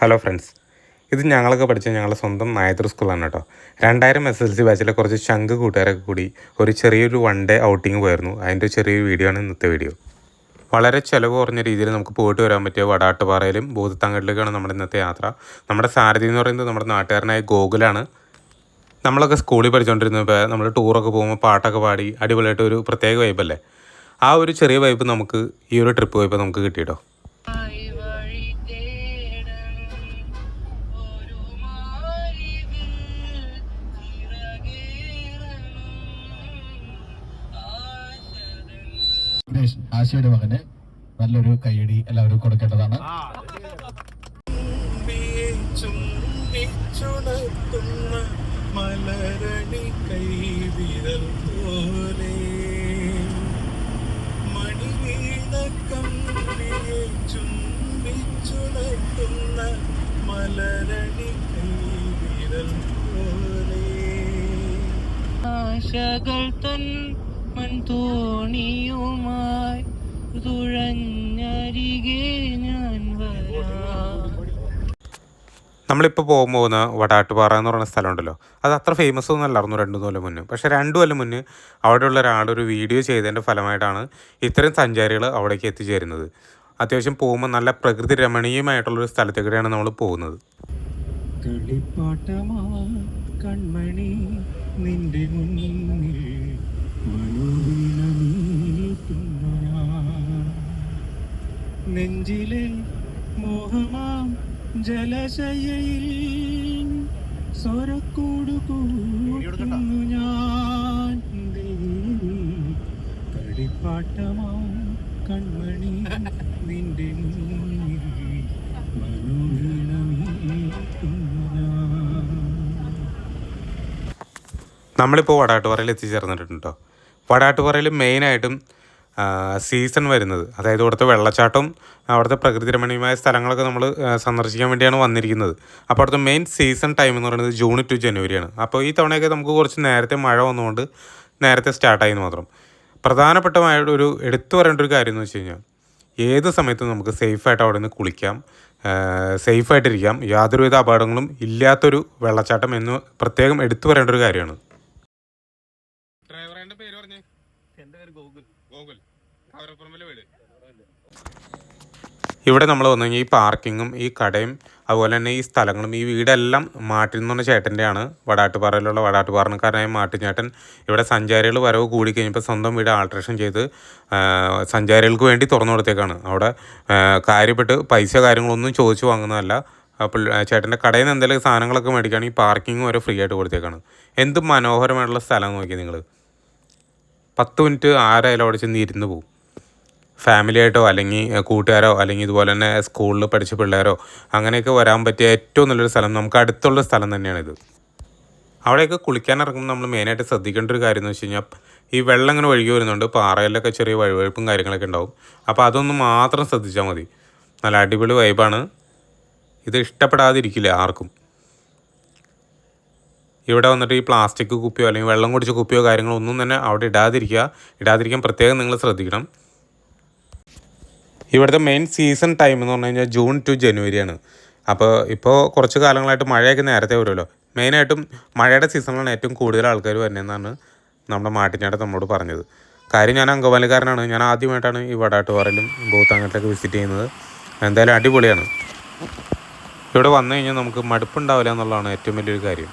Hello friends ഇത് ഞങ്ങളൊക്കെ പഠിച്ച ഞങ്ങളുടെ സ്വന്തം നായത്തൂർ സ്കൂളാണ് കേട്ടോ. രണ്ടായിരം എസ് എൽ സി ബാച്ചിലെ കുറച്ച് ശംഖ് കൂട്ടുകാരൊക്കെ കൂടി ഒരു ചെറിയൊരു വൺ ഡേ ഔട്ടിങ് പോയിരുന്നു. അതിന്റെ ചെറിയൊരു വീഡിയോ ആണ് ഇന്നത്തെ വീഡിയോ വളരെ ചിലവ് കുറഞ്ഞ രീതിയിൽ നമുക്ക് പോയിട്ട് വരാൻ പറ്റിയ വടാട്ടുപാറയിലും ഭൂതത്താങ്കട്ടിലേക്കാണ് നമ്മുടെ ഇന്നത്തെ യാത്ര. നമ്മുടെ സാരഥി എന്ന് പറയുന്നത് നമ്മുടെ നാട്ടുകാരനായ ഗോകുലാണ്. നമ്മളൊക്കെ സ്കൂളിൽ പഠിച്ചുകൊണ്ടിരുന്നപ്പോൾ നമ്മൾ ടൂറൊക്കെ പോകുമ്പോൾ പാട്ടൊക്കെ പാടി അടിപൊളിയായിട്ട് ഒരു പ്രത്യേക വൈബല്ലേ ആ ഒരു ചെറിയ വൈബ് നമുക്ക് ഈ ഒരു ട്രിപ്പ് പോയപ്പോൾ നമുക്ക് കിട്ടിയിട്ടോ. സുരേഷ് ആശയുടെ മകന് നല്ലൊരു കൈയടി എല്ലാവരും കൊടുക്കേണ്ടതാണ്. മലരണി കൈവിരൽ പോലെ. മണിവീണ കമ്പിയെ ചുംബിച്ചുണർത്തുന്ന മലരണി കൈവിരൽ പോലെ. ആശകൾ തൻ മൺതോണിയുമായി തുഴഞ്ഞരികെ ഞാൻ വരാം. നമ്മളിപ്പോൾ പോകാൻ പോകുന്ന വടാട്ടുപാറ എന്ന് പറയുന്ന സ്ഥലമുണ്ടല്ലോ. അത് അത്ര ഫേമസ് ഒന്നും അല്ലായിരുന്നു രണ്ടു കൊല്ലം മുന്നേ. പക്ഷേ രണ്ടു കൊല്ലം മുന്നേ അവിടെയുള്ള ഒരാളൊരു വീഡിയോ ചെയ്തതിന്റെ ഫലമായിട്ടാണ് ഇത്രയും സഞ്ചാരികൾ അവിടേക്ക് എത്തിച്ചേരുന്നത്. അത്യാവശ്യം പോകുമ്പോൾ നല്ല പ്രകൃതി രമണീയമായിട്ടുള്ളൊരു സ്ഥലത്തേക്കൂടെയാണ് നമ്മൾ പോകുന്നത്. കളിപ്പാട്ടമാ കൺമണി നിന്റെ മുന്നിൽ. നെഞ്ചിലെ മോഹമാം ജലശയയിൽ സ്വരക്കൂട് കൂടുന്നു ഞാൻ. കളിപ്പാട്ടമാം കൺമണി നിന്റെ. നമ്മളിപ്പോൾ വടാട്ടുപാറയിൽ എത്തിച്ചേർന്നിട്ടുണ്ട് വടാട്ടുപാറയിൽ മെയിനായിട്ടും സീസൺ വരുന്നത്. അതായത് ഇവിടുത്തെ വെള്ളച്ചാട്ടം അവിടുത്തെ പ്രകൃതി രമണീയമായ സ്ഥലങ്ങളൊക്കെ നമ്മൾ സന്ദർശിക്കാൻ വേണ്ടിയാണ് വന്നിരിക്കുന്നത്. അപ്പോൾ അവിടുത്തെ മെയിൻ സീസൺ ടൈം എന്ന് പറയുന്നത് ജൂൺ ടു ജനുവരിയാണ് അപ്പോൾ ഈ തവണയൊക്കെ നമുക്ക് കുറച്ച് നേരത്തെ മഴ വന്നുകൊണ്ട് നേരത്തെ സ്റ്റാർട്ടായി എന്ന് മാത്രം. പ്രധാനപ്പെട്ടമായ ഒരു എടുത്തു പറയേണ്ട ഒരു കാര്യം എന്ന് വെച്ച് കഴിഞ്ഞാൽ ഏത് സമയത്തും നമുക്ക് സേഫായിട്ട് അവിടെ നിന്ന് കുളിക്കാം സേഫായിട്ടിരിക്കാം യാതൊരുവിധ അപകടങ്ങളും ഇല്ലാത്തൊരു വെള്ളച്ചാട്ടം എന്ന് പ്രത്യേകം എടുത്തു പറയേണ്ട ഒരു കാര്യമാണ് ഡ്രൈവറിന്റെ പേര് പറഞ്ഞേ എന്റെ പേര് ഗോകുൽ ഗോകുൽ കവരപ്പുറമ്പിലെ വീട് ഇവിടെ നമ്മൾ വന്നുകഴിഞ്ഞാൽ ഈ പാർക്കിങ്ങും ഈ കടയും അതുപോലെ തന്നെ ഈ സ്ഥലങ്ങളും ഈ വീടെല്ലാം മാട്ടിൽ നിന്ന് പറഞ്ഞ ചേട്ടന്റെയാണ്. വടാട്ടുപാറയിലുള്ള വടാട്ടുപാറക്കാരനായ മാട്ടുചേട്ടൻ ഇവിടെ സഞ്ചാരികൾ വരവ് കൂടി കഴിഞ്ഞപ്പോൾ സ്വന്തം വീട് ആൾട്രേഷൻ ചെയ്ത് സഞ്ചാരികൾക്ക് വേണ്ടി തുറന്നു കൊടുത്തേക്കാണ്. അവിടെ കാര്യപ്പെട്ട് പൈസ കാര്യങ്ങളൊന്നും ചോദിച്ചു വാങ്ങുന്നതല്ല. അപ്പോൾ ചേട്ടന്റെ കടയിൽ നിന്ന് എന്തെങ്കിലും സാധനങ്ങളൊക്കെ മേടിക്കുകയാണെങ്കിൽ പാർക്കിംഗ് വരെ ഫ്രീ ആയിട്ട് കൊടുത്തേക്കാണ്. എന്ത് മനോഹരമായിട്ടുള്ള സ്ഥലം നോക്കി നിങ്ങൾ? പത്ത് മിനിറ്റ് ആരായാലും അവിടെ ചെന്ന് ഇരുന്ന് പോകും ഫാമിലി ആയിട്ടോ അല്ലെങ്കിൽ കൂട്ടുകാരോ അല്ലെങ്കിൽ ഇതുപോലെ തന്നെ സ്കൂളിൽ പഠിച്ച പിള്ളേരോ അങ്ങനെയൊക്കെ വരാൻ പറ്റിയ ഏറ്റവും നല്ലൊരു സ്ഥലം നമുക്ക് അടുത്തുള്ള സ്ഥലം തന്നെയാണിത്. അവിടെയൊക്കെ കുളിക്കാൻ ഇറങ്ങുമ്പോൾ നമ്മൾ മെയിനായിട്ട് ശ്രദ്ധിക്കേണ്ട ഒരു കാര്യം എന്ന് വെച്ച് കഴിഞ്ഞാൽ ഈ വെള്ളം ഇങ്ങനെ ഒഴുകി വരുന്നുണ്ട്. പാറയിലൊക്കെ ചെറിയ വഴുവഴുപ്പും കാര്യങ്ങളൊക്കെ ഉണ്ടാവും. അപ്പോൾ അതൊന്ന് മാത്രം ശ്രദ്ധിച്ചാൽ മതി. നല്ല അടിപൊളി വൈബാണ്. ഇത് ഇഷ്ടപ്പെടാതിരിക്കില്ല ആർക്കും. ഇവിടെ വന്നിട്ട് ഈ പ്ലാസ്റ്റിക് കുപ്പിയോ അല്ലെങ്കിൽ വെള്ളം കുടിച്ച കുപ്പിയോ കാര്യങ്ങളോ ഒന്നും തന്നെ അവിടെ ഇടാതിരിക്കുക. ഇടാതിരിക്കാൻ പ്രത്യേകം നിങ്ങൾ ശ്രദ്ധിക്കണം. ഇവിടുത്തെ മെയിൻ സീസൺ ടൈം എന്ന് പറഞ്ഞു കഴിഞ്ഞാൽ ജൂൺ ടു ജനുവരിയാണ് അപ്പോൾ ഇപ്പോൾ കുറച്ച് കാലങ്ങളായിട്ട് മഴയൊക്കെ നേരത്തെ വരുമല്ലോ. മെയിനായിട്ടും മഴയുടെ സീസണിലാണ് ഏറ്റവും കൂടുതൽ ആൾക്കാർ വരുന്നതെന്നാണ് നമ്മുടെ മാട്ടിഞ്ഞാട് നമ്മളോട് പറഞ്ഞത്. കാര്യം ഞാൻ അങ്കമാലിക്കാരനാണ്. ഞാൻ ആദ്യമായിട്ടാണ് ഈ വടാട്ടുപാറയിലും ബോത്താങ്കട്ടിലൊക്കെ വിസിറ്റ് ചെയ്യുന്നത്. എന്തായാലും അടിപൊളിയാണ്. ഇവിടെ വന്നു കഴിഞ്ഞാൽ നമുക്ക് മടുപ്പുണ്ടാവില്ല എന്നുള്ളതാണ് ഏറ്റവും വലിയൊരു കാര്യം.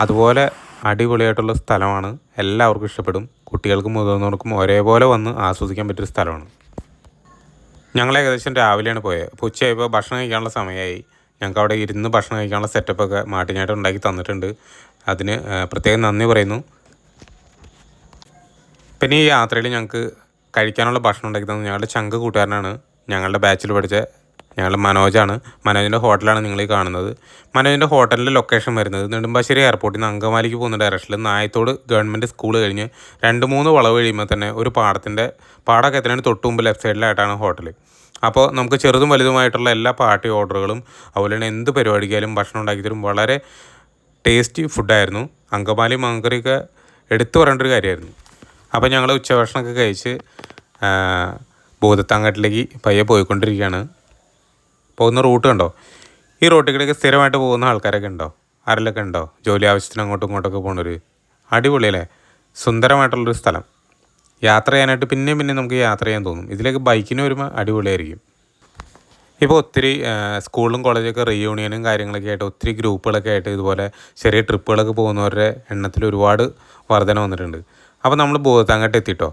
അതുപോലെ അടിപൊളിയായിട്ടുള്ള സ്ഥലമാണ്. എല്ലാവർക്കും ഇഷ്ടപ്പെടും. കുട്ടികൾക്കും മുതിർന്നവർക്കും ഒരേപോലെ വന്ന് ആസ്വദിക്കാൻ പറ്റിയൊരു സ്ഥലമാണ്. ഞങ്ങൾ ഏകദേശം രാവിലെയാണ് പോയത് അപ്പോൾ ഉച്ചയായപ്പോൾ ഭക്ഷണം കഴിക്കാനുള്ള സമയമായി ഞങ്ങൾക്ക് അവിടെ ഇരുന്ന് ഭക്ഷണം കഴിക്കാനുള്ള സെറ്റപ്പൊക്കെ മാട്ടിനായിട്ട് ഉണ്ടാക്കി തന്നിട്ടുണ്ട്. അതിന് പ്രത്യേകം നന്ദി പറയുന്നു. പിന്നെ ഈ യാത്രയിൽ ഞങ്ങൾക്ക് കഴിക്കാനുള്ള ഭക്ഷണം ഉണ്ടാക്കി തന്നത് ഞങ്ങളുടെ ചങ്ക് കൂട്ടുകാരനാണ്. ഞങ്ങളുടെ ബാച്ചിൽ പഠിച്ച ഞങ്ങളുടെ മനോജാണ്. മനോജിന്റെ ഹോട്ടലാണ് നിങ്ങൾ ഈ കാണുന്നത്. മനോജിന്റെ ഹോട്ടലിന്റെ ലൊക്കേഷൻ വരുന്നത് നെടുമ്പാശ്ശേരി എയർപോർട്ടിൽ നിന്ന് അങ്കമാലിക്ക് പോകുന്ന ഡയറക്ഷനിൽ നായത്തോട് ഗവൺമെന്റ് സ്കൂൾ കഴിഞ്ഞ് രണ്ട് മൂന്ന് വളവ് കഴിയുമ്പോൾ തന്നെ ഒരു പാടത്തിന്റെ പാടമൊക്കെ എത്തുന്നതിന് തൊട്ട് മുമ്പ് ലെഫ്റ്റ് സൈഡിലായിട്ടാണ് ഹോട്ടൽ അപ്പോൾ നമുക്ക് ചെറുതും വലുതുമായിട്ടുള്ള എല്ലാ പാർട്ടി ഓർഡറുകളും അതുപോലെ തന്നെ എന്ത് പരിപാടിക്കായാലും ഭക്ഷണം ഉണ്ടാക്കി തരും. വളരെ ടേസ്റ്റി ഫുഡായിരുന്നു അങ്കമാലി മങ്കറിയൊക്കെ എടുത്തു പറയേണ്ട ഒരു കാര്യമായിരുന്നു. അപ്പോൾ ഞങ്ങൾ ഉച്ചഭക്ഷണമൊക്കെ കഴിച്ച് ഭൂതത്താങ്കാട്ടിലേക്ക് പയ്യെ പോയിക്കൊണ്ടിരിക്കുകയാണ്. പോകുന്ന റൂട്ട് കണ്ടോ? ഈ റോട്ടിൽ സ്ഥിരമായിട്ട് പോകുന്ന ആൾക്കാരൊക്കെ ഉണ്ടോ? ആരെല്ലൊക്കെ ഉണ്ടോ? ജോലി ആവശ്യത്തിന് അങ്ങോട്ടും ഇങ്ങോട്ടൊക്കെ പോകുന്നൊരു അടിപൊളിയല്ലേ സുന്ദരമായിട്ടുള്ളൊരു സ്ഥലം. യാത്ര ചെയ്യാനായിട്ട് പിന്നെയും പിന്നെയും നമുക്ക് യാത്ര ചെയ്യാൻ തോന്നും. ഇതിലേക്ക് ബൈക്കിന് വരുമ്പോൾ അടിപൊളിയായിരിക്കും. ഇപ്പോൾ ഒത്തിരി സ്കൂളും കോളേജൊക്കെ റീയൂണിയനും കാര്യങ്ങളൊക്കെ ആയിട്ട് ഒത്തിരി ഗ്രൂപ്പുകളൊക്കെ ആയിട്ട് ഇതുപോലെ ചെറിയ ട്രിപ്പുകളൊക്കെ പോകുന്നവരുടെ എണ്ണത്തിൽ ഒരുപാട് വർധന വന്നിട്ടുണ്ട്. അപ്പോൾ നമ്മൾ ബോധത്ത് അങ്ങോട്ട് എത്തിട്ടോ?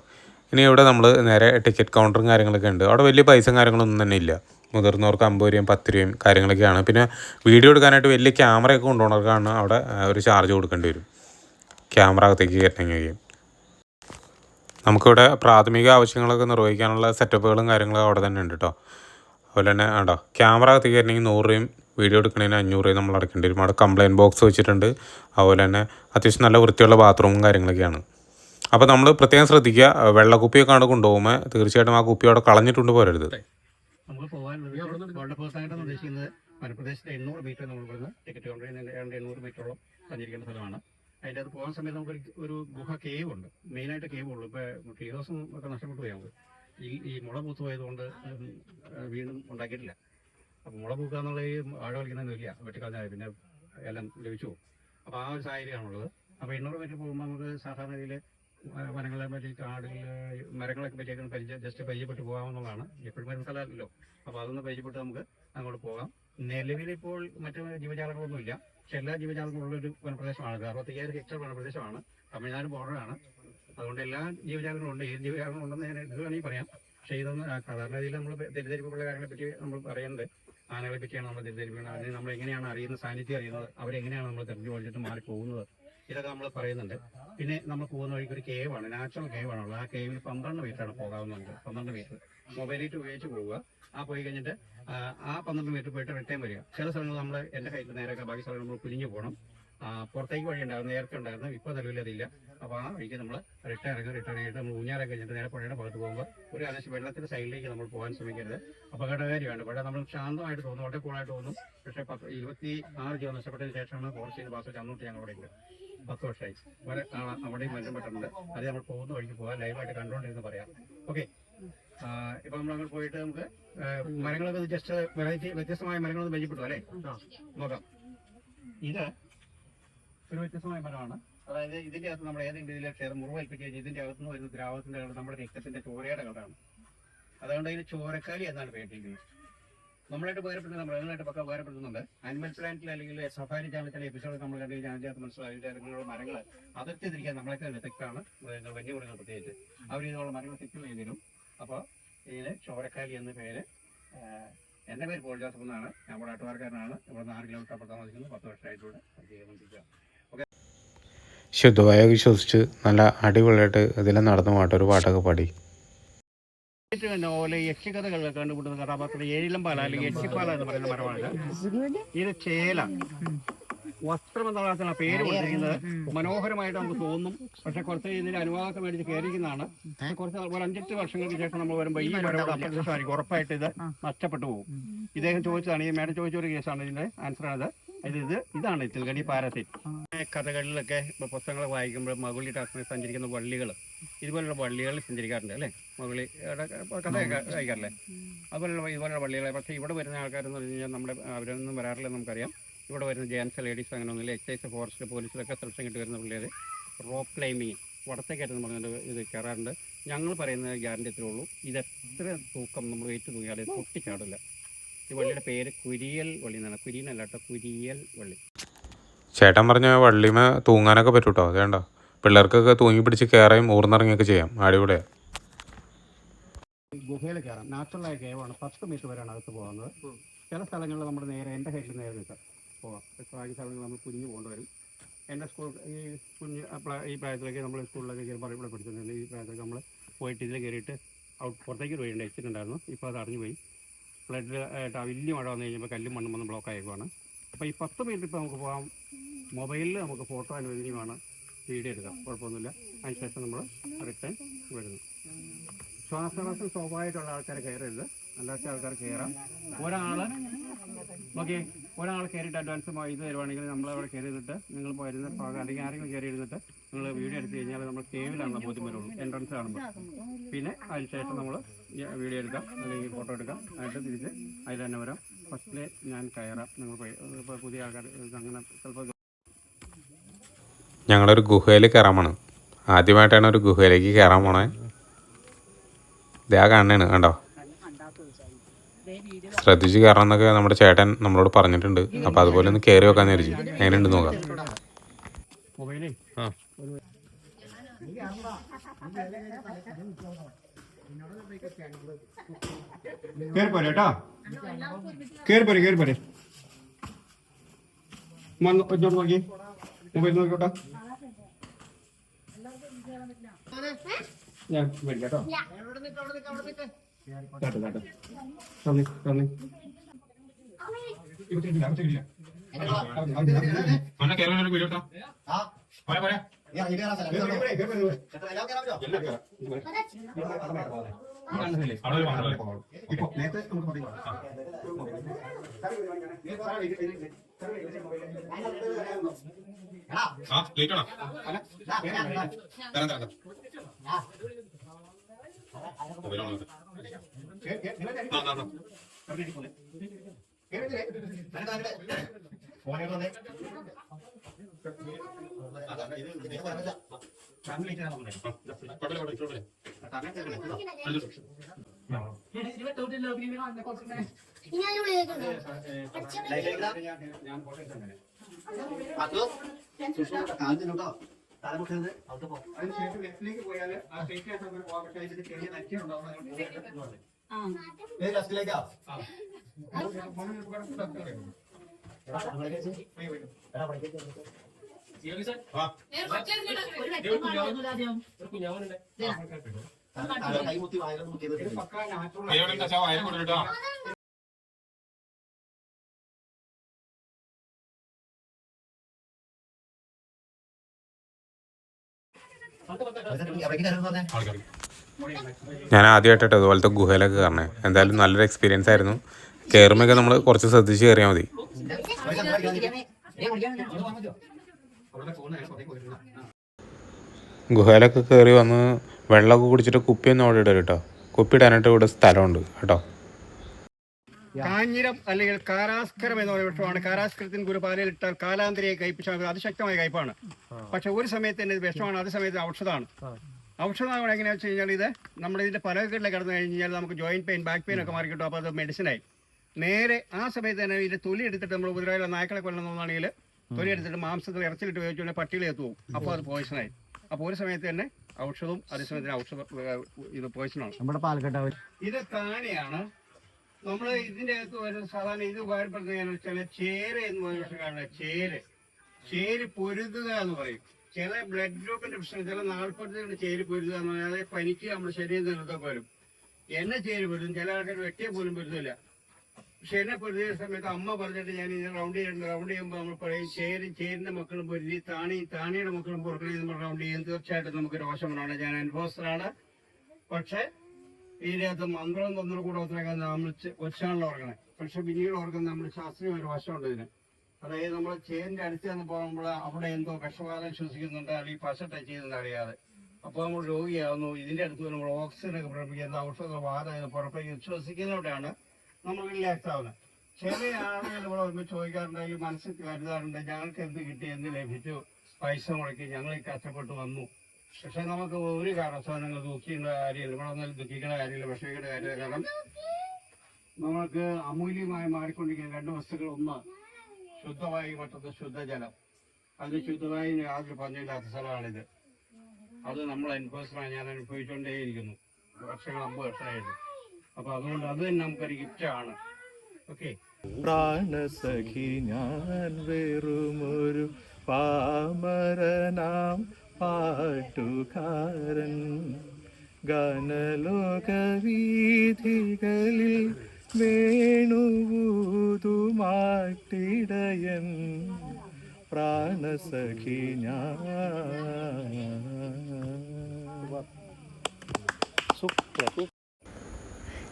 ഇനി ഇവിടെ നമ്മൾ നേരെ ടിക്കറ്റ് കൗണ്ടറും കാര്യങ്ങളൊക്കെ ഉണ്ട്. അവിടെ വലിയ പൈസയും കാര്യങ്ങളൊന്നും തന്നെ ഇല്ല. മുതിർന്നവർക്ക് അമ്പത് രൂപയും പത്ത് രൂപയും കാര്യങ്ങളൊക്കെയാണ്. പിന്നെ വീഡിയോ എടുക്കാനായിട്ട് വലിയ ക്യാമറയൊക്കെ കൊണ്ടുപോകണവർക്കാണ് അവിടെ ഒരു ചാർജ് കൊടുക്കേണ്ടി വരും. ക്യാമറ അകത്തേക്ക് കയറ്റണമെങ്കിൽ നമുക്കിവിടെ പ്രാഥമിക ആവശ്യങ്ങളൊക്കെ നിർവഹിക്കാനുള്ള സെറ്റപ്പുകളും കാര്യങ്ങളൊക്കെ അവിടെ തന്നെ ഉണ്ട് കേട്ടോ അതുപോലെ തന്നെ ആണ്ടോ ക്യാമറ അകത്തേക്ക് കയറ്റണമെങ്കിൽ നൂറ് രൂപയും വീഡിയോ എടുക്കണതിന് അഞ്ഞൂറ് രൂപയും നമ്മൾ അടക്കേണ്ടി വരും. അവിടെ കംപ്ലയിന്റ് ബോക്സ് വെച്ചിട്ടുണ്ട്. അതുപോലെ തന്നെ അത്യാവശ്യം നല്ല വൃത്തിയുള്ള ബാത്റൂമും കാര്യങ്ങളൊക്കെയാണ്. അപ്പോൾ നമ്മൾ പ്രത്യേകം ശ്രദ്ധിക്കുക വെള്ളക്കുപ്പിയൊക്കെ ആണ് കൊണ്ടുപോകുമ്പോൾ തീർച്ചയായിട്ടും ആ കുപ്പി അവിടെ കളഞ്ഞിട്ടുണ്ട് പോരരുത്. നമുക്ക് പോകാൻ വളരെ പ്രോത്സാഹനം ഉദ്ദേശിക്കുന്നത്. വനപ്രദേശത്തെ എണ്ണൂറ് മീറ്റർ നമ്മൾ ഇവിടുന്ന് ടിക്കറ്റ് കൗണ്ടറിൽ നിന്ന് ഏതാണ്ട് എണ്ണൂറ് മീറ്ററോളം സഞ്ചരിക്കേണ്ട സ്ഥലമാണ്. അതിന്റെ അത് പോകുന്ന സമയത്ത് നമുക്ക് ഒരു- ഗുഹ കേവ് ഉണ്ട്. മെയിനായിട്ട് കേവ് ഉള്ളൂ. ഇപ്പോൾ ട്രീ ഹൗസും ഒക്കെ നഷ്ടപ്പെട്ടു പോയി നമുക്ക്. ഈ ഈ മുള പൂത്ത് പോയതുകൊണ്ട് വീണ്ടും ഉണ്ടാക്കിയിട്ടില്ല. അപ്പോൾ മുള പൂക്കുക എന്നുള്ള ഈ ആഴ കളിക്കുന്നതൊന്നും ഇല്ല വെട്ടിക്കളഞ്ഞാൽ പിന്നെ എല്ലാം ലഭിച്ചു പോകും. അപ്പോൾ ആ ഒരു സാഹചര്യമാണുള്ളത്. അപ്പോൾ എണ്ണൂറ് മീറ്റർ പോകുമ്പോൾ നമുക്ക് സാധാരണ രീതിയിൽ വനങ്ങളെ പറ്റി കാടുകൾ മരങ്ങളൊക്കെ പറ്റിയൊക്കെ പരിചയം ജസ്റ്റ് പരിചയപ്പെട്ട് പോകാമെന്നുള്ളതാണ് എപ്പോഴും വരുന്ന സ്ഥലമല്ലല്ലോ. അപ്പോൾ അതൊന്ന് പരിചയപ്പെട്ട് നമുക്ക് അങ്ങോട്ട് പോകാം. നിലവിലിപ്പോൾ മറ്റു ജീവജാലങ്ങളൊന്നുമില്ല. പക്ഷെ എല്ലാ ജീവജാലങ്ങളും ഉള്ളൊരു വനപ്രദേശമാണ് അറുപത്തയ്യായിരം ഹെക്ടർ വനപ്രദേശമാണ്. തമിഴ്നാട് ബോർഡറാണ്. അതുകൊണ്ട് എല്ലാ ജീവജാലങ്ങളും ഉണ്ട് ഏത് ജീവജാലങ്ങളും ഉണ്ടെന്ന് ഞാൻ എടുക്കുകയാണെങ്കിൽ പറയാം. പക്ഷേ ഇതൊന്നും സാധാരണ രീതിയിൽ നമ്മൾ തെറ്റിദ്ധരിപ്പുള്ള കാര്യങ്ങളെ പറ്റി നമ്മൾ പറയുന്നത് ആനകളെ പറ്റിയാണ് നമ്മൾ തെറ്റിദ്ധരിക്കുന്നത് അതിന് നമ്മൾ എങ്ങനെയാണ് അറിയുന്നത് സാന്നിധ്യം അറിയുന്നത് അവരെങ്ങനെയാണ് നമ്മൾ തെരഞ്ഞു കൊണ്ടിട്ട് മാറി പോകുന്നത് ഇതൊക്കെ നമ്മൾ പറയുന്നുണ്ട്. പിന്നെ നമ്മൾ പോകുന്ന വഴിക്ക് ഒരു കേവ് ആണ്. നാച്ചുറൽ കേവ് ആണുള്ളത് ആ കേവിൽ പന്ത്രണ്ട് മീറ്ററാണ് പോകാവുന്നുണ്ട് പന്ത്രണ്ട് മീറ്റർ മൊബൈലിറ്റ് ഉപയോഗിച്ച് പോവുക. ആ പോയി കഴിഞ്ഞിട്ട് ആ, പന്ത്രണ്ട് മീറ്റർ പോയിട്ട് റിട്ടേൺ വരിക. ചില സ്ഥലങ്ങൾ നമ്മൾ എന്റെ ഹൈറ്റ് നേരെ ബാക്കി സ്ഥലങ്ങൾ നമ്മൾ കുനിഞ്ഞു പോകണം. പുറത്തേക്ക് വഴി ഉണ്ടായിരുന്നു. നേരത്തെ ഉണ്ടായിരുന്നു. ഇപ്പോൾ നിലവിൽ അതില്ല. അപ്പോൾ ആ വഴിക്ക് നമ്മൾ റിട്ടേൺ ഇറങ്ങി റിട്ടേൺ ചെയ്തിട്ട് നമ്മൾ ഊഞ്ഞാലൊക്കെ കഴിഞ്ഞിട്ട് നേരെ പുഴയുടെ ഭാഗത്ത് പോകുമ്പോൾ ഒരു ആവശ്യം വെള്ളത്തിന്റെ സൈഡിലേക്ക് നമ്മൾ പോകാൻ ശ്രമിക്കരുത്. അപകടകാരിയാണ്. പക്ഷേ നമ്മൾ ശാന്തമായിട്ട് തോന്നും വളരെ കൂളായിട്ട് തോന്നും പക്ഷേ പത്ത് ഇരുപത്തി ആറ് ജീവൻ നഷ്ടപ്പെട്ടതിന് ശേഷമാണ് ഫോറസ്റ്റ് പാസ് അന്നോട്ട് ഞങ്ങൾ അവിടെ ഉണ്ട് പത്ത് വർഷമായി കാണാം അവിടെയും ബന്ധപ്പെട്ടിട്ടുണ്ട്. അത് നമ്മൾ പോകുന്ന വഴിക്ക് പോകാം. ലൈവായിട്ട് കണ്ടുകൊണ്ടിരുന്ന് പറയാം. ഓക്കെ. ഇപ്പൊ നമ്മൾ അങ്ങോട്ട് പോയിട്ട് നമുക്ക് മരങ്ങളൊക്കെ ജസ്റ്റ് വെറൈറ്റി വ്യത്യസ്തമായ മരങ്ങളൊന്നും പരിചയപ്പെട്ടു അല്ലേ? നോക്കാം. ഇത് ഒരു വ്യത്യസ്തമായ മരമാണ്. അതായത് ഇതിന്റെ അകത്ത് നമ്മൾ ഏതെങ്കിലും രീതിയിൽ ക്ഷേത്രം മുറിവേൽപ്പിച്ച് കഴിഞ്ഞാൽ ഇതിന്റെ അകത്തുനിന്ന് വരുന്ന ദ്രാവകത്തിന്റെ നമ്മുടെ രക്തത്തിന്റെ ചോരയുടെ കളറാണ്. അതുകൊണ്ട് ഇതിന് ചോരക്കാലി എന്നാണ് പേരിട്ടിരിക്കുന്നത്. നമ്മളായിട്ട് ഉപകാരപ്പെടുന്ന മൃഗങ്ങളായിട്ട് പക്ക ഉപകാരപ്പെടുന്നുണ്ട് ആനിമൽ പ്ലാന്റിൽ അല്ലെങ്കിൽ സഫാരി ചാനലിലെ എപ്പിസോഡ് നമ്മൾ കണ്ടു കഴിഞ്ഞാൽ അതിന്റെ അകത്ത് മനസ്സിലായി അതിന്റെ മരങ്ങൾ അതിർത്തി തിരിക്കാൻ നമ്മളൊക്കെ വിദഗ്ധാണ് മൃഗങ്ങൾ വന്യമൃഗങ്ങൾ പ്രത്യേകിച്ച് അവർ ഇതിനുള്ള മരങ്ങൾ സെക്യൂർ ചെയ്തിരും അപ്പോൾ ഇതിന് ചോരക്കാലി എന്ന പേര് എന്റെ പേര് പോൾ ജോസഫ് എന്നാണ്. ഞാൻ ഇവിടെ ആട്ടുകാരനാണ് ഇവിടെ നാല് കിലോമീറ്റർ അപ്പുറത്ത് താമസിക്കുന്നത് പത്ത് വർഷമായിട്ടൂടെ ചെയ്തുകൊണ്ടിരിക്കുകയാണ് ശുദ്ധവായു വിശ്വസിച്ച് നല്ല അടിപൊളിയായിട്ട് ഇതിലെ നടന്നു പാട്ട് ഒരു പാട്ടൊക്കെ പാടി. പിന്നെ ഓലെ യക്ഷികഥകൾ കണ്ടുപിടുന്ന കഥാപാത്രം ഏഴിലമ്പാല അല്ലെങ്കിൽ യക്ഷിപ്പാല എന്ന് പറയുന്ന മരമാണ്. ഇത് ചേല. വസ്ത്രം എന്നുള്ള പേര് കൊടുത്തിരിക്കുന്നത്. മനോഹരമായിട്ട് നമുക്ക് തോന്നും. പക്ഷെ കുറച്ച് ഇതിന്റെ അനുവാദമൊക്കെ മേടിച്ച് കയറിയിരിക്കുന്നതാണ്. കുറച്ച് ഒരു അഞ്ചെട്ട് വർഷങ്ങൾക്ക് ശേഷം നമ്മൾ വരുമ്പോൾ ഈ മരം ഇവിടെ അപ്രത്യക്ഷമായിരിക്കും. ഉറപ്പായിട്ട് ഇത് നഷ്ടപ്പെട്ടു പോകും. ഇദ്ദേഹം ചോദിച്ചതാണ് ഈ മേഡം ചോദിച്ച ഒരു കേസാണ് ഇതിന്റെ ആൻസർ ആണ് ഇത് ഇത് ഇതാണ് തിൽഗണി പാരസൈറ്റ്. കഥകളിലൊക്കെ ഇപ്പോൾ പുസ്തകങ്ങൾ വായിക്കുമ്പോൾ മകുളി ടാസ്മിൽ സഞ്ചരിക്കുന്ന വള്ളികൾ ഇതുപോലുള്ള വള്ളികൾ സഞ്ചരിക്കാറുണ്ട് അല്ലേ? മകളി കഥയൊക്കെ വായിക്കാറില്ലേ? അതുപോലുള്ള ഇതുപോലുള്ള വള്ളികളെ. പക്ഷേ ഇവിടെ വരുന്ന ആൾക്കാരെന്ന് പറഞ്ഞു കഴിഞ്ഞാൽ നമ്മുടെ അവരൊന്നും വരാറില്ല നമുക്കറിയാം. ഇവിടെ വരുന്ന ജെൻസ് ലേഡീസ് അങ്ങനെ ഒന്നുമില്ല. എക്സൈസ് ഫോറസ്റ്റ് പോലീസിലൊക്കെ സെലക്ഷൻ കിട്ടി വരുന്ന പിള്ളേർ റോപ്പ് ക്ലൈമ്പിങ് വടത്തേക്കയറ്റം പറഞ്ഞിട്ട് ഇത് കയറാറുണ്ട്. ഞങ്ങൾ പറയുന്ന ഗ്യാരണ്ടി എത്രയുള്ളൂ ഇത് എത്ര തൂക്കം നമ്മൾ വെയിറ്റ് തൂങ്ങിയാലും പൊട്ടിച്ചാടില്ല. ഈ വള്ളിയുടെ പേര് കുരിയൽ വള്ളി എന്നാണ്. കുരിയനല്ല കേട്ടോ കുരിയൽ വള്ളി. ചേട്ടൻ പറഞ്ഞ വള്ളിമ തൂങ്ങാനൊക്കെ പറ്റും കേട്ടോ അതേണ്ട പിള്ളേർക്കൊക്കെ തൂങ്ങി പിടിച്ച് കയറുകയും ഊർന്നിറങ്ങിയൊക്കെ ചെയ്യാം. അടിപൊളിയാണ് ഗുഹയിൽ കയറാം. നാച്ചുറലായ കേവാണ്. പത്ത് മീറ്റർ വരെയാണ് അകത്ത് പോകുന്നത്. ചില സ്ഥലങ്ങളിൽ നമ്മൾ നേരെ എന്റെ ഹൈറ്റിൽ നേരെ നിൽക്കാം. പോവാം. ബാക്കി സ്ഥലങ്ങളിൽ നമ്മൾ കുഞ്ഞു വരും. എന്റെ സ്കൂൾ ഈ കുഞ്ഞ് ഈ പ്രായത്തിലേക്ക് നമ്മൾ സ്കൂളിലൊക്കെ കയറുമ്പോൾ ഇവിടെ പഠിച്ചിട്ടുണ്ട് ഈ പ്രായത്തിലേക്ക് നമ്മൾ പോയിട്ട് ഇതിൽ കയറിയിട്ട് ഔട്ട് പുറത്തേക്ക് പോയി. എക്സിറ്റ് ഉണ്ടായിരുന്നു. ഇപ്പോൾ അത് അറിഞ്ഞു പോയി ഫ്ലഡ് ആയിട്ട് ആ വലിയ മഴ വന്നു കഴിഞ്ഞപ്പോൾ കല്ലും മണ്ണും വന്ന് ബ്ലോക്ക് ആയേക്കുവാണ്. അപ്പോൾ ഈ പത്ത് മിനിറ്റ് ഇപ്പോൾ നമുക്ക് പോകാം മൊബൈലിൽ നമുക്ക് ഫോട്ടോ അനുവദനീയമാണ്. വീഡിയോ എടുക്കാം. കുഴപ്പമൊന്നുമില്ല. അതിനുശേഷം നമ്മൾ റിട്ടേൺ വരുന്നു. ശ്വാസവാസം സ്വാഭാവികമായിട്ടുള്ള ആൾക്കാർ കയറരുത്. അല്ലാത്ത ആൾക്കാർ കയറാം. ഒരാൾ ഓക്കെ ഒരാൾ കയറിയിട്ട് അഡ്വാൻസ് ഇത് തരുവാണെങ്കിൽ നമ്മളവിടെ കയറി ഇരുന്നിട്ട് നിങ്ങൾ വരുന്ന ഭാഗം അല്ലെങ്കിൽ ആരെങ്കിലും കയറി ഇരുന്നിട്ട് നിങ്ങൾ വീഡിയോ എടുത്തു കഴിഞ്ഞാൽ നമ്മൾ കേവിലാണ് ബോധ്യം വരുള്ളൂ. എൻട്രൻസ് കാണുമ്പോൾ പിന്നെ അതിനുശേഷം നമ്മൾ വീഡിയോ എടുക്കാം. അല്ലെങ്കിൽ ഫോട്ടോ എടുക്കാം. എന്നിട്ട് തിരിച്ച് അതിൽ തന്നെ വരാം. ഫസ്റ്റിൽ ഞാൻ കയറാം. നിങ്ങൾ ഇപ്പോൾ പുതിയ ആൾക്കാർ അങ്ങനെ ചിലപ്പോൾ ഞങ്ങളൊരു ഗുഹയിൽ കയറാൻ പോണ് ആദ്യമായിട്ടാണ് ഒരു ഗുഹയിലേക്ക് കയറാൻ പോണേ. ഇതാ കാണണേണ് കണ്ടോ? ശ്രദ്ധിച്ച് കയറണം എന്നൊക്കെ നമ്മുടെ ചേട്ടൻ നമ്മളോട് പറഞ്ഞിട്ടുണ്ട്. അപ്പോൾ അതുപോലെ ഒന്ന് കയറി വെക്കാന്ന് വിചാരിച്ചു എങ്ങനെയുണ്ട് നോക്കാം. മൊബൈലേ കയറി പോരെ കേട്ടോ. കയറി പോരെ കയറി പോരെ ഇങ്ങോട്ട് നോക്കി. മൊബൈൽ നോക്കിക്കോട്ടെ. ഞാൻ മേടിക്കാട്ടോ കേട്ടോ. കേട്ടോ? കേട്ടോ തന്നെ തന്നെ നേരത്തെ നമുക്ക് അതിനുശേഷം ലെഫ്റ്റിലേക്ക് പോയാൽ ആ. സ്റ്റേറ്റ് ആയിട്ട് നമുക്ക് പോകാൻ പക്ഷേ ഇതിന് ചെറിയ നക്കി ഞാൻ ആദ്യമായിട്ടോ ഇതുപോലത്തെ ഗുഹയിലൊക്കെ കയറണേ എന്തായാലും നല്ലൊരു എക്സ്പീരിയൻസ് ആയിരുന്നു. കയറുമ്പോഴൊക്കെ നമ്മൾ കുറച്ച് ശ്രദ്ധിച്ച് കയറിയാൽ മതി. ഗുഹയിലൊക്കെ കയറി വന്ന് വെള്ളമൊക്കെ കുടിച്ചിട്ട് കുപ്പിയൊന്നും അവിടെ ഇടരുത് കേട്ടോ കുപ്പി ഇടാനായിട്ട് ഇവിടെ സ്ഥലമുണ്ട് കേട്ടോ. കാഞ്ഞിരം അല്ലെങ്കിൽ കാരാസ്കരം എന്ന് പറയുന്ന വിഷമാണ് കാരാസ്കരത്തിന് ഗുരുപാലയിൽ ഇട്ടാൽ കാലാന്തരിയെ കയ്പിച്ചാൽ അതിശക്തമായ കയ്പാണ്. പക്ഷെ ഒരു സമയത്ത് തന്നെ വിഷമാണ്. അതേ സമയത്ത് ഔഷധമാണ്. ഔഷധമാണ് എങ്ങനെയാണെന്ന് വെച്ച് കഴിഞ്ഞാൽ ഇത് നമ്മുടെ ഇതിന്റെ കിടന്നു കഴിഞ്ഞാൽ നമുക്ക് ജോയിന്റ് പെയിൻ ബാക്ക് പെയിൻ ഒക്കെ മാറി കിട്ടും അപ്പോൾ അത് മെഡിസിനായി നേരെ ആ സമയത്ത് തന്നെ ഇതിന്റെ തൊലി എടുത്തിട്ട് നമ്മൾ കുതിരയിലെ നായ്ക്കളെ കൊല്ലുന്നതാണെങ്കിൽ തൊലി എടുത്തിട്ട് മാംസത്തിൽ ഇറച്ചിലിട്ട് ഉപയോഗിച്ചുകൊണ്ട് പട്ടികളെ എത്തുപോകും അപ്പോൾ അത് പോയിസണായി അപ്പോൾ ഒരു സമയത്ത് തന്നെ ഔഷധവും അതേ സമയത്തിന് ഔഷധ ഇത് പോയിസണാണ് നമ്മുടെ പാലക്കാട് ഇത് താനെയാണ് നമ്മൾ ഇതിന്റെ അകത്ത് വരുന്ന സാധാരണ ഇത് ഉപകാരപ്പെടുന്ന ചില ചേര എന്ന് പറയുന്ന കാണുന്നത് ചേര്. ചേര് പൊരുതുക എന്ന് പറയും. ചില ബ്ലഡ് ഗ്രൂപ്പിന്റെ പ്രശ്നം ചില നാൽപ്പത്തിരണ്ട് ചേര് പൊരുതുക എന്ന് പറഞ്ഞാൽ പനിക്ക് നമ്മുടെ ശരീരത്തിൽ നിലത്തൊക്കെ വരും എന്നെ ചേര് പൊരുതും. ചില ആൾക്കാർ വെട്ടിയെ പോലും പൊരുത്തില്ല പക്ഷെ എന്നെ പൊരുതിയ സമയത്ത് അമ്മ പറഞ്ഞിട്ട് ഞാൻ ഇങ്ങനെ റൗണ്ട് ചെയ്യണം റൗണ്ട് ചെയ്യുമ്പോൾ നമ്മൾ പറയും ചേരും ചേരിന്റെ മക്കളും പൊരുതി താണി താണിയുടെ മക്കളും പുറക്കണി നമ്മൾ റൗണ്ട് ചെയ്യും. തീർച്ചയായിട്ടും നമുക്ക് രോഷമാണ് ഞാൻ അനുഭവസ്ഥനാണ്. പക്ഷെ ഇതിനകത്ത് മന്ത്രവും തന്ത്രവും കൂടെ ഒത്തിരിക്കാൻ നമ്മൾ ഒച്ചാണല്ലോ ഓർക്കണേ. പക്ഷെ പിന്നീട് ഓർക്കുന്ന നമ്മൾ ശാസ്ത്രീയ ഒരു വശമുണ്ട് ഇതിന്. അതായത് നമ്മൾ ചേരിന്റെ അടുത്ത് നിന്ന് പോകുമ്പോൾ അവിടെ എന്തോ വിഷവാദം ശ്വസിക്കുന്നുണ്ട്. അല്ലെങ്കിൽ പശ ടച്ച് ചെയ്യുന്നുണ്ട് അറിയാതെ. അപ്പോൾ നമ്മൾ രോഗിയാവുന്നു. ഇതിന്റെ അടുത്ത് നമ്മൾ ഓക്സിജൻ ഒക്കെ പുറപ്പെടുവിക്കുന്ന ഔഷധ വാദം പുറപ്പെടുവിക്കുന്ന ശ്വസിക്കുന്നതോടെയാണ് നമ്മൾ റിലാക്സ് ആവുന്നത്. ചില ആളുകൾ ഇവിടെ വരുമ്പോൾ ചോദിക്കാറുണ്ട് അല്ലെങ്കിൽ മനസ്സിൽ കരുതാറുണ്ട് ഞങ്ങൾക്ക് എന്ത് കിട്ടി എന്ത് ലഭിച്ചു? പൈസ മുടക്കി ഞങ്ങൾ കഷ്ടപ്പെട്ട് വന്നു. പക്ഷെ നമുക്ക് ഒരു കാരണവശാലും നിങ്ങൾ ദുഃഖിക്കേണ്ട കാര്യമില്ല. ഇവിടെ വന്നാൽ ദുഃഖിക്കേണ്ട കാര്യമില്ല വിഷമിക്കേണ്ട കാര്യമില്ല. കാരണം നമുക്ക് അമൂല്യമായി മാറിക്കൊണ്ടിരിക്കുന്ന രണ്ട് വസ്തുക്കൾ. ഒന്ന് ശുദ്ധമായി മറ്റൊന്ന് ശുദ്ധജലം. അത് ശുദ്ധമായി യാതൊരു പഞ്ഞില്ലാത്ത സ്ഥലമാണിത്. അത് നമ്മൾ അനുഭവിച്ചാണ് ഞാൻ അനുഭവിച്ചുകൊണ്ടേയിരിക്കുന്നു. വർഷങ്ങൾ അമ്പത് വർഷമായിരുന്നു. അപ്പൊ അതുകൊണ്ട് അത് തന്നെ നമുക്കൊരു ഗിഫ്റ്റാണ് ഓക്കെ പ്രാണസഖി ഞാൻ വെറുമൊരു പാമരനാം പാട്ടുകാരൻ. ഗാനലോകവീഥികളിൽ വേണുവൂതു വേണുവൂതുമാട്ടിടയൻ. പ്രാണസഖി ഞാൻ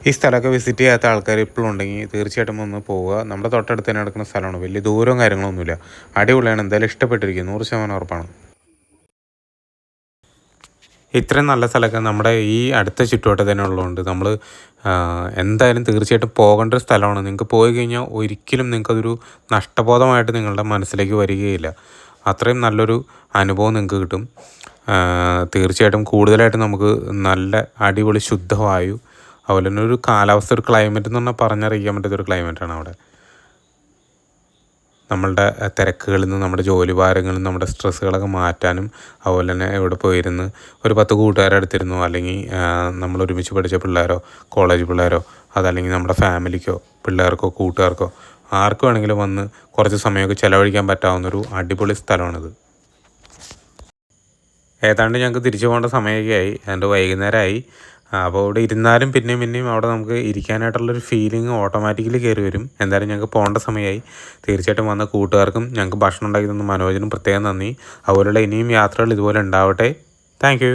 ഈ സ്ഥലമൊക്കെ വിസിറ്റ് ചെയ്യാത്ത ആൾക്കാർ ഇപ്പോഴും ഉണ്ടെങ്കിൽ തീർച്ചയായിട്ടും ഒന്ന് പോവുക. നമ്മുടെ തൊട്ടടുത്ത് തന്നെ നടക്കുന്ന സ്ഥലമാണ്. വലിയ ദൂരവും കാര്യങ്ങളൊന്നുമില്ല. അടിപൊളിയാണ്. എന്തായാലും ഇഷ്ടപ്പെട്ടിരിക്കും നൂറ് ശതമാനം ഉറപ്പാണ്. ഇത്രയും നല്ല സ്ഥലമൊക്കെ നമ്മുടെ ഈ അടുത്ത ചുറ്റുവട്ടം തന്നെ ഉള്ളതുകൊണ്ട് നമ്മൾ എന്തായാലും തീർച്ചയായിട്ടും പോകേണ്ട ഒരു സ്ഥലമാണ്. നിങ്ങൾക്ക് പോയി കഴിഞ്ഞാൽ ഒരിക്കലും നിങ്ങൾക്കതൊരു നഷ്ടബോധമായിട്ട് നിങ്ങളുടെ മനസ്സിലേക്ക് വരികയില്ല. അത്രയും നല്ലൊരു അനുഭവം നിങ്ങൾക്ക് കിട്ടും. തീർച്ചയായിട്ടും കൂടുതലായിട്ട് നമുക്ക് നല്ല അടിപൊളി ശുദ്ധവായു അതുപോലെ തന്നെ ഒരു കാലാവസ്ഥ ഒരു ക്ലൈമറ്റ് എന്ന് പറഞ്ഞാൽ പറഞ്ഞറിയിക്കാൻ പറ്റാത്തൊരു ക്ലൈമറ്റാണ് അവിടെ. നമ്മളുടെ തിരക്കുകളിൽ നിന്ന് നമ്മുടെ ജോലി ഭാരങ്ങളിൽ നിന്ന് നമ്മുടെ സ്ട്രെസ്സുകളൊക്കെ മാറ്റാനും അതുപോലെ തന്നെ ഇവിടെ പോയിരുന്ന് ഒരു പത്ത് കൂട്ടുകാരെ അടുത്തിരുന്നോ അല്ലെങ്കിൽ നമ്മൾ ഒരുമിച്ച് പഠിച്ച പിള്ളേരോ കോളേജ് പിള്ളേരോ അതല്ലെങ്കിൽ നമ്മുടെ ഫാമിലിക്കോ പിള്ളേർക്കോ കൂട്ടുകാർക്കോ ആർക്ക് വേണമെങ്കിലും വന്ന് കുറച്ച് സമയമൊക്കെ ചിലവഴിക്കാൻ പറ്റാവുന്നൊരു അടിപൊളി സ്ഥലമാണിത്. ഏതാണ്ട് ഞങ്ങൾക്ക് തിരിച്ചു പോകേണ്ട സമയമൊക്കെ ആയി. അതിന്റെ വൈകുന്നേരമായി. അപ്പോൾ അവിടെ ഇരുന്നാലും പിന്നെയും പിന്നെയും അവിടെ നമുക്ക് ഇരിക്കാനായിട്ടുള്ളൊരു ഫീലിംഗ് ഓട്ടോമാറ്റിക്കലി കയറി വരും. എന്തായാലും ഞങ്ങൾക്ക് പോകേണ്ട സമയമായി തീർച്ചയായിട്ടും വന്ന കൂട്ടുകാർക്കും ഞങ്ങൾക്ക് ഭക്ഷണം ഉണ്ടാക്കി തന്ന മനോജിനും പ്രത്യേകം നന്ദി. അതുപോലെയുള്ള ഇനിയും യാത്രകൾ ഇതുപോലെ ഉണ്ടാവട്ടെ. താങ്ക്